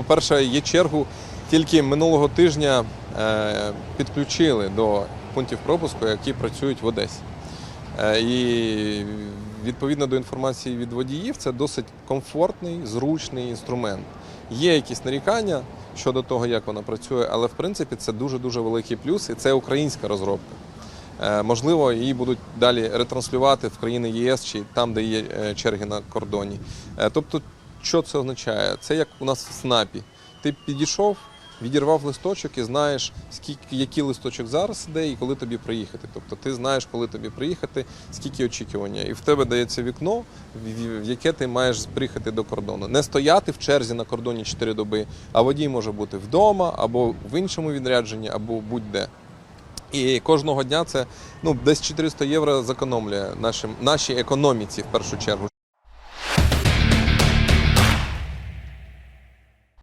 по-перше, є чергу тільки минулого тижня е, підключили до пунктів пропуску, які працюють в Одесі. Е, І відповідно до інформації від водіїв, це досить комфортний, зручний інструмент. Є якісь нарікання щодо того, як вона працює, але в принципі це дуже дуже великий плюс, і це українська розробка. Е, Можливо, її будуть далі ретранслювати в країни ЄС чи там, де є черги на кордоні. Тобто, що це означає? Це як у нас в СНАПі. Ти підійшов, відірвав листочок і знаєш, скільки який листочок зараз іде і коли тобі приїхати. Тобто ти знаєш, коли тобі приїхати, скільки очікування. І в тебе дається вікно, в- яке ти маєш приїхати до кордону. Не стояти в черзі на кордоні 4 доби, а водій може бути вдома або в іншому відрядженні, або будь-де. І кожного дня це ну десь 400 євро зекономлює нашим нашій економіці в першу чергу.